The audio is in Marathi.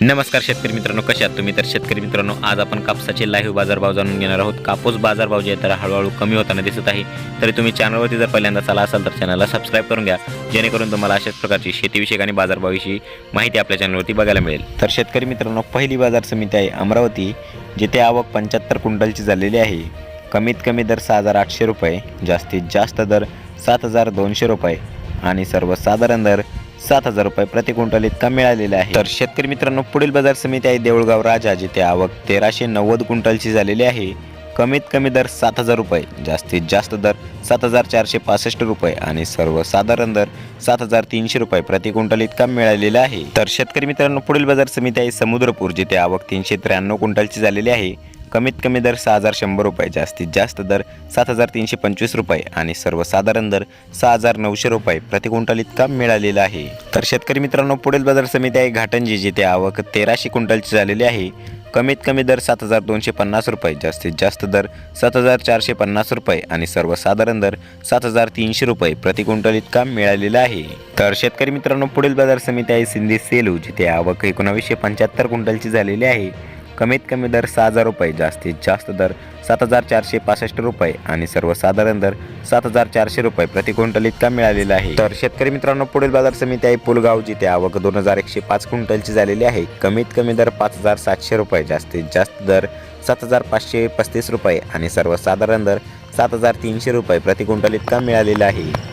नमस्कार शेतकरी मित्रांनो कसे आहात तुम्ही? तर शेतकरी मित्रांनो आज आपण कापसाचे लाईव्ह बाजारभाव जाणून घेणार आहोत. कापूस बाजारभाव जे तर हळूहळू कमी होताना दिसत आहे. तरी तुम्ही चॅनलवरती जर पहिल्यांदा चाला असाल तर चॅनलला सबस्क्राईब करून घ्या. जेणेकरून तुम्हाला अशाच प्रकारची शेतीविषयक आणि बाजारभावाविषयी माहिती आपल्या चॅनलवरती बघायला मिळेल. तर शेतकरी मित्रांनो पहिली बाजार समिती आहे अमरावती जिथे आवक पंच्याहत्तर क्विंटलची झालेली आहे. कमीत कमी दर सहा हजार आठशे रुपये जास्तीत जास्त दर सात हजार दोनशे रुपये आणि सर्वसाधारण दर सात हजार रुपये प्रति क्विंटल इतका मिळालेला आहे. तर शेतकरी मित्रांनो पुढील बाजार समिती आहे देऊळगाव राजा जिथे आवक तेराशे नव्वद क्विंटलची झालेली आहे. कमीत कमी दर सात हजार रुपये जास्तीत जास्त दर सात हजार चारशे पासष्ट रुपये आणि सर्वसाधारण दर सात हजार तीनशे रुपये प्रति क्विंटल इतका मिळालेला आहे. तर शेतकरी मित्रांनो पुढील बाजार समिती आहे समुद्रपूर जिथे आवक तीनशे त्र्याण्णव क्विंटलची झालेली आहे. कमीत कमी दर सहा हजार शंभर रुपये जास्तीत जास्त दर सात हजार तीनशे पंचवीस रुपये आणि सर्वसाधारण दर सहा हजार नऊशे रुपये प्रति क्विंटल इतका मिळालेला आहे. तर शेतकरी मित्रांनो पुढील बाजार समिती आहे घाटंजी जिथे आवक तेराशे क्विंटलची झालेली आहे. कमीत कमी दर सात हजार दोनशे पन्नास रुपये जास्तीत जास्त दर सात हजार चारशे पन्नास रुपये आणि सर्वसाधारण दर सात हजार तीनशे रुपये प्रति क्विंटल इतका मिळालेला आहे. तर शेतकरी मित्रांनो पुढील बाजार समिती आहे सिंधी सेलू जिथे आवक एकोणावीसशे पंच्याहत्तर क्विंटलची झालेली आहे. कमीत कमी दर सहा हजार रुपये जास्तीत जास्त दर सात हजार चारशे पासष्ट रुपये आणि सर्वसाधारण दर सात हजार चारशे रुपये प्रति क्विंटल इतका मिळालेला आहे. तर शेतकरी मित्रांनो पुढील बाजार समिती आहे पुलगाव जिथे आवक दोन हजार एकशे पाच क्विंटलची झालेली आहे. कमीत कमी दर पाच हजार सातशे रुपये जास्तीत जास्त दर सात हजार पाचशे पस्तीस रुपये आणि सर्वसाधारण दर सात हजार तीनशे रुपये प्रति क्विंटल इतका मिळालेला आहे.